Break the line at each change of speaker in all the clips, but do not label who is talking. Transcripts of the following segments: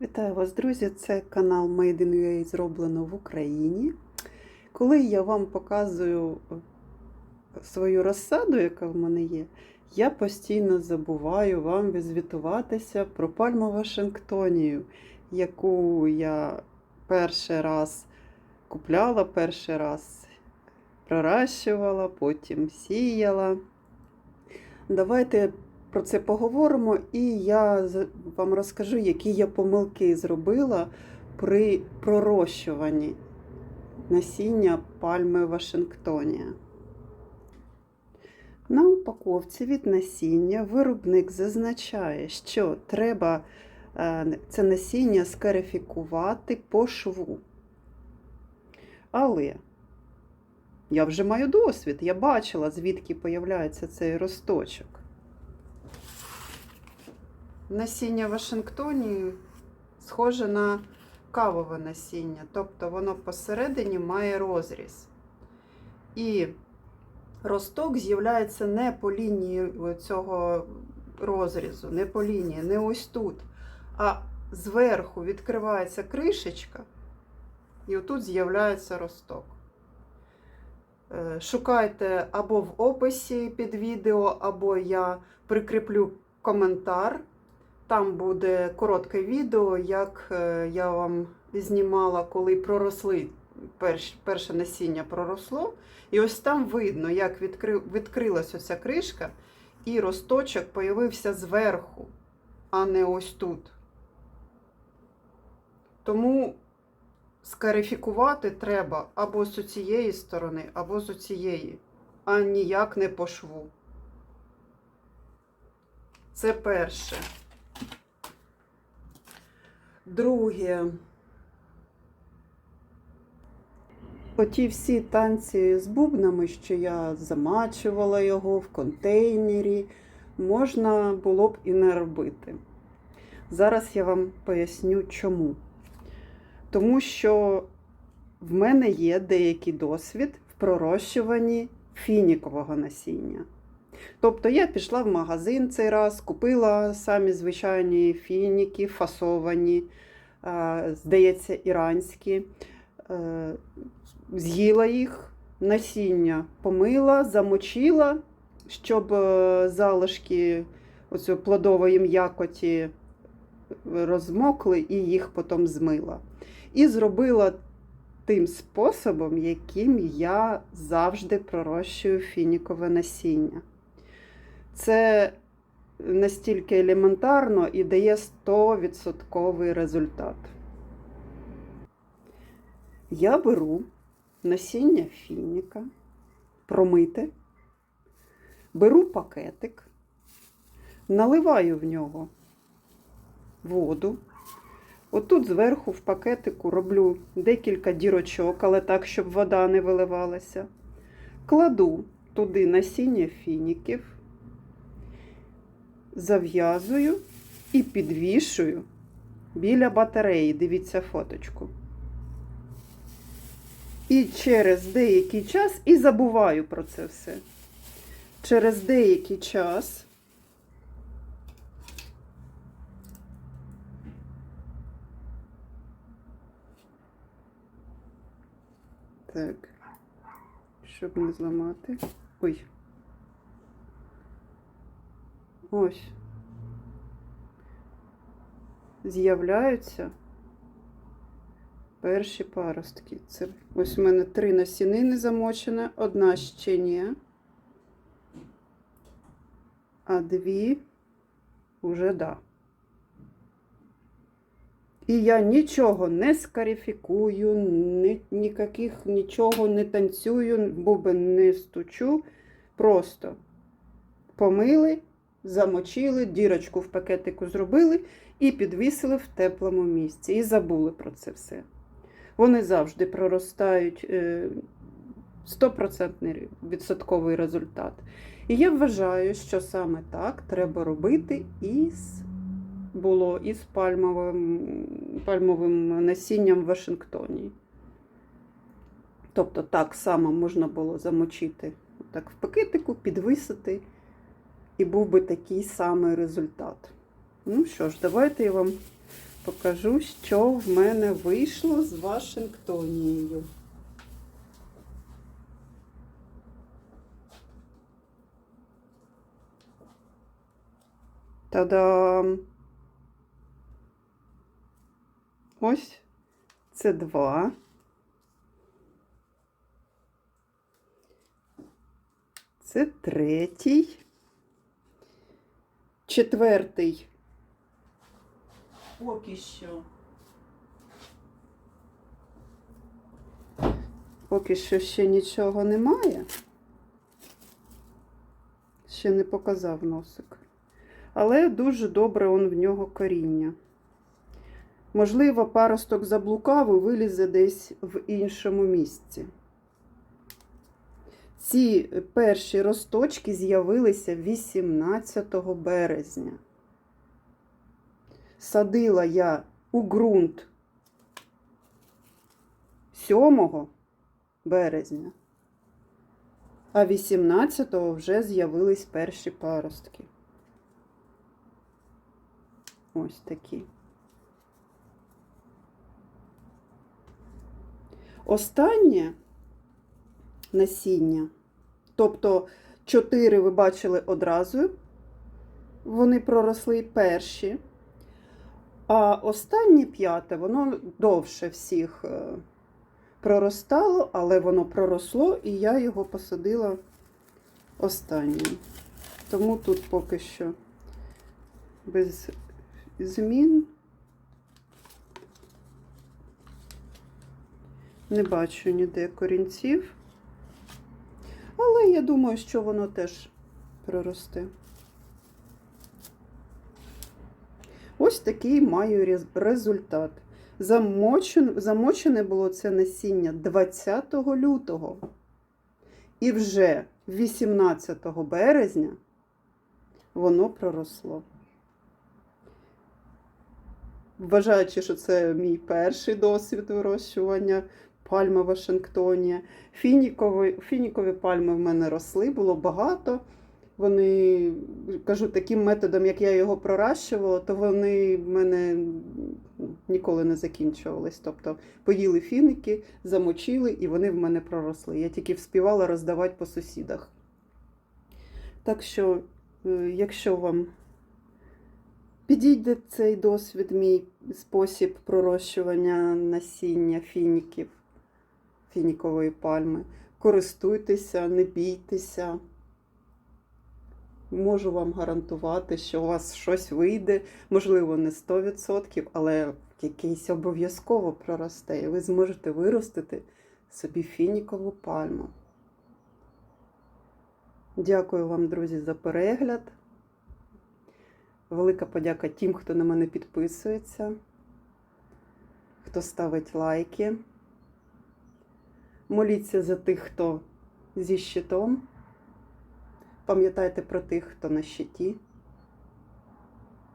Вітаю вас, друзі! Це канал Made in UA зроблено в Україні. Коли я вам показую е, свою розсаду, яка в мене є, я постійно забуваю вам відзвітуватися про пальму Вашингтонію, яку я перший раз купляла, перший раз проращувала, потім сіяла. Давайте про це поговоримо, і я вам розкажу, які я помилки зробила при пророщуванні насіння пальми Вашингтонія. На упаковці від насіння виробник зазначає, що треба е, це насіння скарифікувати по шву. Але я вже маю досвід, я бачила, звідки появляється цей росточок. Насіння Вашингтоні схоже на кавове насіння, тобто воно посередині має розріз. І росток з'являється не по лінії цього розрізу, не по лінії, не ось тут, а зверху відкривається кришечка, і отут з'являється росток. Е, Шукайте або в описі під відео, або я прикріплю коментар. Там буде коротке відео, як е, я вам знімала, коли проросли перш, перше насіння проросло. І ось там видно, як відкри, відкрилась оця кришка, і росточок появився зверху, а не ось тут. Тому скарифікувати треба або з цієї сторони, або з цієї, а ніяк не по шву. Це перше. Друге. Оті всі танці з бубнами, що я замачувала його в контейнері, можна було б і не робити. Зараз я вам поясню чому. Тому що в мене є деякий досвід в пророщуванні фінікового насіння. Тобто я пішла в магазин цей раз, купила самі звичайні фініки, фасовані, здається, іранські, е, з'їла їх, насіння помила, замочила, щоб е, залишки оцю плодової м'якоті розмокли і їх потім змила. І зробила тим способом, яким я завжди пророщую фінікове насіння. Це настільки елементарно і дає 100% результат. Я беру насіння фініка, промите, беру пакетик, наливаю в нього воду. Отут зверху в пакетику роблю декілька дірочок, але так, щоб вода не виливалася. Кладу туди насіння фініків, зав'язую і підвішую біля батареї. Дивіться фоточку. І через деякий час, і забуваю про це все. Через деякий час Так, щоб не зламати. Ой. Ось. З'являються перші паростки. Це ось у мене три насінини замочене, одна ще ні. А дві уже да. І я нічого не скарифікую, ні, ніяких нічого не танцюю, бубен не стучу. Просто помили, замочили, дірочку в пакетику зробили і підвісили в теплому місці. І забули про це все. Вони завжди проростають е, 100% відсотковий результат. І я вважаю, що саме так треба робити із було із пальмовим, пальмовим насінням в Вашингтоні. Тобто так само можна було замочити так в пакетику, підвисити, і був би такий самий результат. Ну що ж, давайте я вам покажу, що в мене вийшло з Вашингтонією. Та-дам! Ось це два. Це третій. Четвертий. Поки що. Поки що ще нічого немає. Ще не показав носик. Але дуже добре он в нього коріння. Можливо, паросток заблукав і вилізе десь в іншому місці. Ці перші росточки з'явилися 18 березня. Садила я у ґрунт 7 березня, а 18-го вже з'явились перші паростки. Ось такі. Останнє насіння, тобто 4 ви бачили одразу, вони проросли перші, а останнє п'яте, воно довше всіх е, проростало, але воно проросло, і я його посадила останнім. Тому тут поки що без змін. Не бачу ніде корінців. Я думаю, що воно теж проросте. Ось такий маю результат. Замочене було це насіння 20 лютого. І вже 18 березня воно проросло. Вважаючи, що це мій перший досвід вирощування пальма Вашингтонія. Фінікові, фінікові пальми в мене росли, було багато. Вони, кажу, таким методом, як я його проращувала, то вони в мене ніколи не закінчувались. Тобто поїли фіники, замочили і вони в мене проросли. Я тільки вспівала роздавати по сусідах. Так що, е, якщо вам підійде цей досвід, мій спосіб пророщування насіння фініків, фінікової пальми. Користуйтеся, не бійтеся. Можу вам гарантувати, що у вас щось вийде, можливо, не 100%, але якийсь обов'язково проросте, і ви зможете виростити собі фінікову пальму. Дякую вам, друзі, за перегляд. Велика подяка тим, хто на мене підписується, хто ставить лайки. Моліться за тих, хто зі щитом. Пам'ятайте про тих, хто на щиті.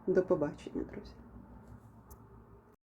До побачення, друзі.